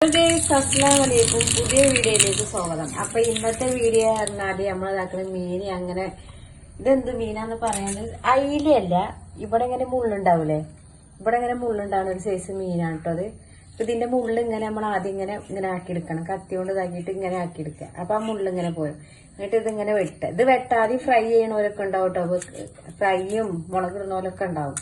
അസ്ലാമലൈക്കും പുതിയ വീഡിയോയിലേക്ക് സ്വാഗതം. അപ്പൊ ഇന്നത്തെ വീഡിയോ പറഞ്ഞാൽ നമ്മൾ ഇതാക്കുന്ന മീൻ അങ്ങനെ ഇതെന്ത് മീനാന്ന് പറയുന്നത് അയിലല്ല ഇവിടെ ഇങ്ങനെ മുള്ളുണ്ടാവൂലേ? ഇവിടെ ഇങ്ങനെ മുള്ളുണ്ടാവുന്ന ഒരു സൈസ് മീനാണ് കേട്ടോ അത്. അപ്പൊ ഇതിന്റെ മുള്ള് ഇങ്ങനെ നമ്മൾ ആദ്യം ഇങ്ങനെ ഇങ്ങനെ ആക്കിയെടുക്കണം. കത്തി കൊണ്ട് ഇതാക്കിയിട്ട് ഇങ്ങനെ ആക്കിയെടുക്കുക. അപ്പൊ ആ മുള്ള് ഇങ്ങനെ പോരും. എന്നിട്ട് ഇതിങ്ങനെ വെട്ട ഇത് വെട്ടാതെ ഫ്രൈ ചെയ്യണവരൊക്കെ ഉണ്ടാവും കേട്ടോ ഫ്രൈയും മുളകിടുന്നവരൊക്കെ ഉണ്ടാവും.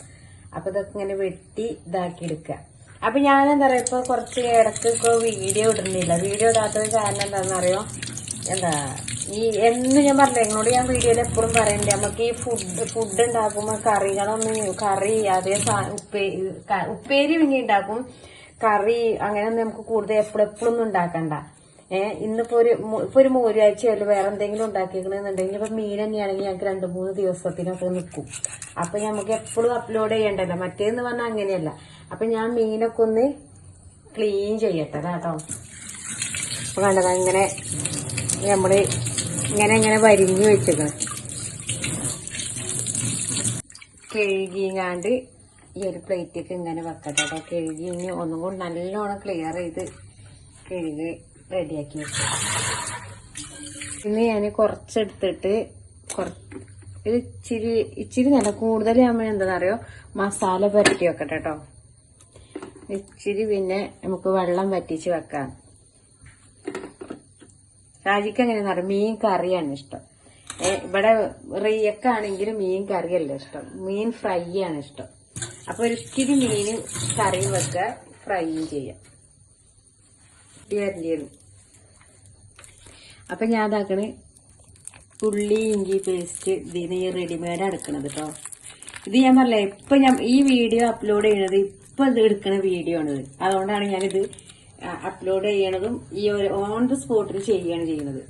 അപ്പൊ ഇതൊക്കെ ഇങ്ങനെ വെട്ടി ഇതാക്കി എടുക്കുക അപ്പൊ ഞാൻ എന്താ പറയാ ഇപ്പൊ കുറച്ച് ഇടയ്ക്ക് ഇപ്പൊ വീഡിയോ ഇടുന്നില്ല. വീഡിയോ ഇടാത്തത് കാരണം എന്താണെന്നറിയോ? എന്താ ഈ എന്ന് ഞാൻ പറഞ്ഞില്ല എന്നോട് ഞാൻ വീഡിയോയിൽ എപ്പോഴും പറയണ്ടേ നമുക്ക് ഈ ഫുഡ് ഫുഡ് ഉണ്ടാക്കുമ്പോൾ കറികളൊന്നും കറി അതേ ഉപ്പേരി ഉപ്പേരി പിന്നെ ഉണ്ടാക്കും കറി അങ്ങനെയൊന്നും നമുക്ക് കൂടുതൽ എപ്പോഴും എപ്പോഴൊന്നും ഉണ്ടാക്കണ്ട ഏഹ് ഇന്നിപ്പോ ഒരു ഇപ്പൊ ഒരു മൂരാഴ്ചയല്ലോ വേറെ എന്തെങ്കിലും ഉണ്ടാക്കിയേക്കണെന്നുണ്ടെങ്കിൽ ഇപ്പൊ മീൻ തന്നെയാണെങ്കിൽ ഞങ്ങൾക്ക് രണ്ട് മൂന്ന് ദിവസത്തിനൊക്കെ നിൽക്കും അപ്പൊ നമുക്ക് എപ്പോഴും അപ്ലോഡ് ചെയ്യണ്ടല്ലോ. മറ്റേന്ന് പറഞ്ഞാൽ അങ്ങനെയല്ല. അപ്പൊ ഞാൻ മീനൊക്കെ ഒന്ന് ക്ലീൻ ചെയ്യട്ടെ കേട്ടോ. അപ്പൊ കണ്ടതാ ഇങ്ങനെ നമ്മൾ ഇങ്ങനെ ഇങ്ങനെ വരിഞ്ഞു വെച്ചേക്കണം. കഴുകിങ്ങാണ്ട് ഈ ഒരു പ്ലേറ്റൊക്കെ ഇങ്ങനെ വെക്കട്ടെ കേട്ടോ. കഴുകി ഇനി ഒന്നും കൂടി നല്ലോണം ക്ലിയർ ചെയ്ത് കഴുകി റെഡിയാക്കി. വെച്ചു ഇന്ന് ഞാൻ കുറച്ചെടുത്തിട്ട് കുറച്ച് ഒരു ഇച്ചിരി ഇച്ചിരി നല്ല കൂടുതൽ നമ്മൾ എന്താണെന്നറിയോ മസാല പുരട്ടി വെക്കട്ടെ കേട്ടോ ഇച്ചിരി പിന്നെ നമുക്ക് വെള്ളം വറ്റിച്ച് വെക്കാം. ഷാജിക്ക് എങ്ങനെയാണെന്ന് അറിയാം? മീൻ കറിയാണ് ഇഷ്ടം. ഇവിടെ റിയക്കാണെങ്കിലും മീൻ കറിയല്ല ഇഷ്ടം. മീൻ ഫ്രൈ ആണ് ഇഷ്ടം. അപ്പൊ ഒരിത്തിരി മീൻ കറി വെക്കുക ഫ്രൈയും ചെയ്യാം. വരണ്ടിയത് അപ്പൊ ഞാൻ ഇതാക്കണ്. ഉള്ളി ഇഞ്ചി പേസ്റ്റ് ഇതിന് ഈ റെഡിമെയ്ഡ് എടുക്കണത് കേട്ടോ ഇത് ഞാൻ പറഞ്ഞില്ലേ ഇപ്പൊ ഞാൻ ഈ വീഡിയോ അപ്ലോഡ് ചെയ്യണത് ഇപ്പൊ ഇത് എടുക്കണ വീഡിയോ ആണ് അതുകൊണ്ടാണ് ഞാനിത് അപ്ലോഡ് ചെയ്യണതും ഈ ഒരു ഓൺ ദ സ്പോട്ടിൽ ചെയ്യുകയാണ് ചെയ്യുന്നത്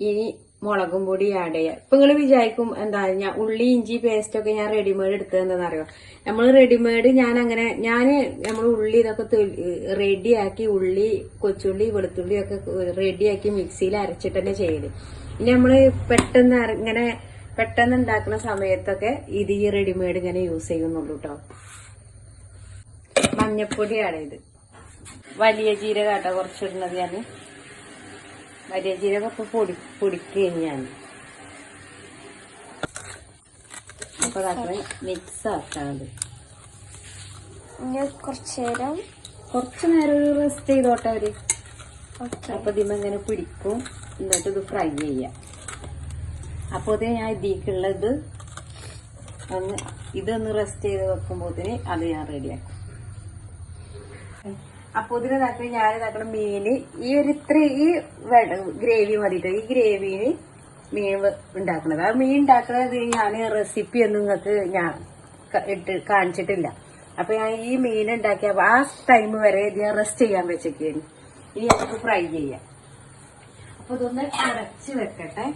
ഇനി മുളകും പൊടി ആഡ് ചെയ്യാം. ഇപ്പൊ നിങ്ങൾ വിചാരിക്കും എന്താ ഞാൻ ഉള്ളി ഇഞ്ചി പേസ്റ്റ് ഒക്കെ ഞാൻ റെഡിമെയ്ഡ് എടുത്തത് അറിയാം? നമ്മൾ റെഡിമെയ്ഡ് ഞാൻ അങ്ങനെ ഞാൻ നമ്മൾ ഉള്ളി ഇതൊക്കെ റെഡിയാക്കി ഉള്ളി കൊച്ചുള്ളി വെളുത്തുള്ളി ഒക്കെ റെഡിയാക്കി മിക്സിയിൽ അരച്ചിട്ട് തന്നെ ചെയ്യൽ. ഇനി നമ്മൾ പെട്ടെന്ന് ഇങ്ങനെ പെട്ടെന്ന് ഉണ്ടാക്കുന്ന സമയത്തൊക്കെ ഇത് ഈ റെഡിമെയ്ഡ് ഇങ്ങനെ യൂസ് ചെയ്യുന്നുള്ളൂ കേട്ടോ മഞ്ഞപ്പൊടിയാണ് ഇത് വലിയ ജീരകാട്ട കുറച്ചിടുന്നത് ഞാൻ വലിയ പൊടി പൊടിക്കുകയാണ് ഞാൻ. അപ്പൊ അതൊക്കെ മിക്സ് ആക്കാത് ഇനി കുറച്ച് നേരം കുറച്ച് നേരം ഒരു റെസ്റ്റ് ചെയ്തോട്ടെ അവർ. അപ്പൊ ഇതിമ ഇങ്ങനെ പിടിക്കും. എന്നിട്ട് ഇത് ഫ്രൈ ചെയ്യാം. അപ്പൊ ഇത് ഞാൻ ഇതിക്കുള്ളത് ഒന്ന് ഇതൊന്ന് റെസ്റ്റ് ചെയ്ത് വെക്കുമ്പോത്തിന് അത് ഞാൻ റെഡിയാക്കും അപ്പൊ ഇതിന് ഇതാക്കണ ഞാൻ ഇതാക്കണ മീന്. ഈ ഒരു ഇത്ര ഈ ഗ്രേവി മതിട്ടോ? ഈ ഗ്രേവിന് മീൻ ഉണ്ടാക്കണത്. ആ മീൻ ഉണ്ടാക്കണത് ഞാൻ റെസിപ്പി ഒന്നും നിങ്ങൾക്ക് ഞാൻ ഇട്ട് കാണിച്ചിട്ടില്ല. അപ്പൊ ഞാൻ ഈ മീൻ ഉണ്ടാക്കിയ ആ ടൈം വരെ ഞാൻ റെസ്റ്റ് ചെയ്യാൻ വെച്ചേക്കാണ് ഇനി നമുക്ക് ഫ്രൈ ചെയ്യാം. അപ്പൊ ഇതൊന്ന് അടച്ച് വെക്കട്ടെ.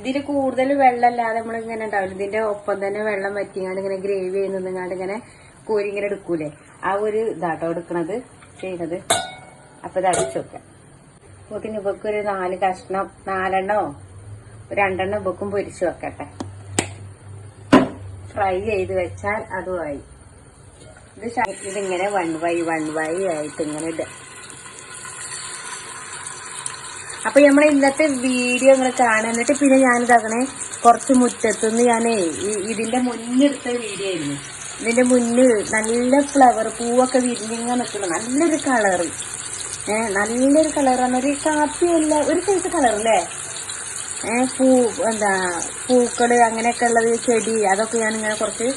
ഇതിൽ കൂടുതൽ വെള്ളമല്ലാതെ നമ്മൾ ഇങ്ങനെ ഉണ്ടാവില്ല. ഇതിന്റെ ഒപ്പം തന്നെ വെള്ളം വറ്റിങ്ങാണ്ട് ഇങ്ങനെ ഗ്രേവി ചെയ്യുന്നങ്ങാണ്ട് ഇങ്ങനെ കോരി ഇങ്ങനെ എടുക്കൂലേ? ആ ഒരു ഇതാട്ടോ എടുക്കണത് ചെയ്യണത് അപ്പൊ ഇത് അടിച്ചു വെക്കാം. അപ്പോത്തിന് ഇവക്ക് ഒരു നാല് കഷ്ണം നാലെണ്ണോ രണ്ടെണ്ണം ഇവക്കും പൊരിച്ചു വെക്കട്ടെ. ഫ്രൈ ചെയ്ത് വെച്ചാൽ അതുമായി ഇത് ഇതിങ്ങനെ വൺ വൈ വൺ വൈ ആയിട്ട് ഇങ്ങനെ ഇടുക. അപ്പൊ നമ്മളെ ഇന്നത്തെ വീഡിയോ ഇങ്ങനെ കാണാൻ എന്നിട്ട് പിന്നെ ഞാനിതാക്കണേ കുറച്ച് മുറ്റത്തുനിന്ന് ഞാനേ ഇതിന്റെ മുന്നെടുത്ത വീഡിയോ ആയിരുന്നു. ഇതിന്റെ മുന്നിൽ നല്ല ഫ്ലവർ പൂവൊക്കെ വിരിഞ്ഞിങ്ങനെ നിൽക്കണം നല്ലൊരു കളറ് ഏഹ് നല്ലൊരു കളറാണ് ഒരു കാപ്പിയല്ല ഒരു സൈസ് കളർ അല്ലേ? ഏഹ് പൂ എന്താ പൂക്കൾ അങ്ങനെയൊക്കെ ഉള്ളത് ചെടി അതൊക്കെ ഞാൻ ഇങ്ങനെ കുറച്ച്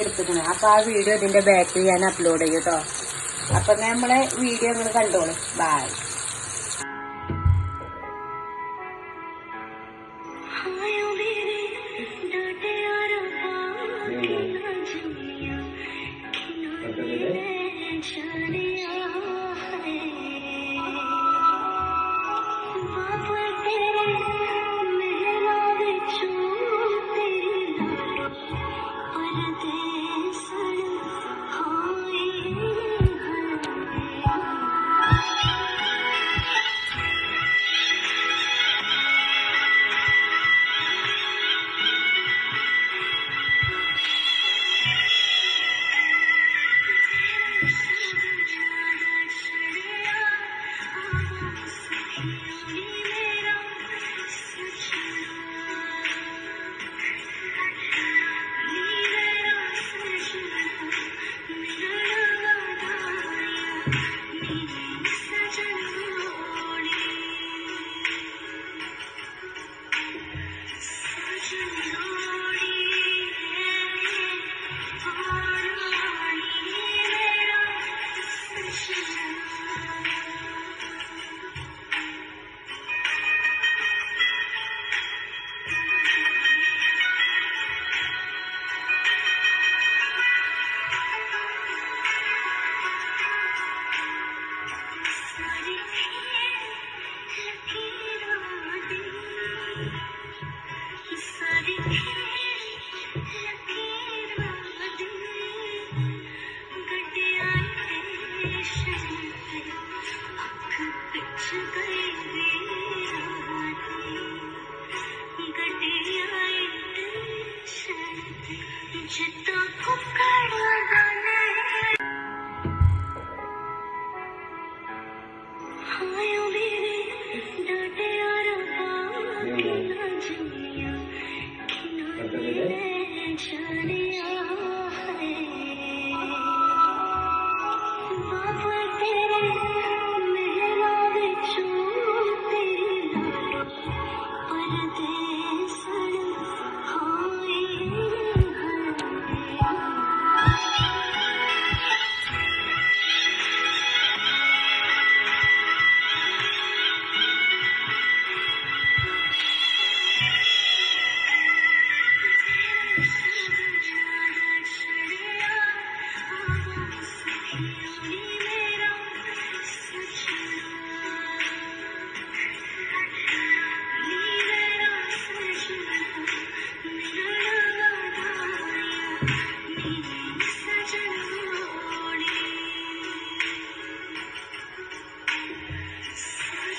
എടുത്തിട്ടുണ്ട്. അപ്പൊ ആ വീഡിയോ ഇതിന്റെ ബാക്കിൽ ഞാൻ അപ്ലോഡ് ചെയ്യും കേട്ടോ അപ്പൊ നമ്മളെ വീഡിയോ നിങ്ങൾ കണ്ടോളൂ. By shining. 你知道不该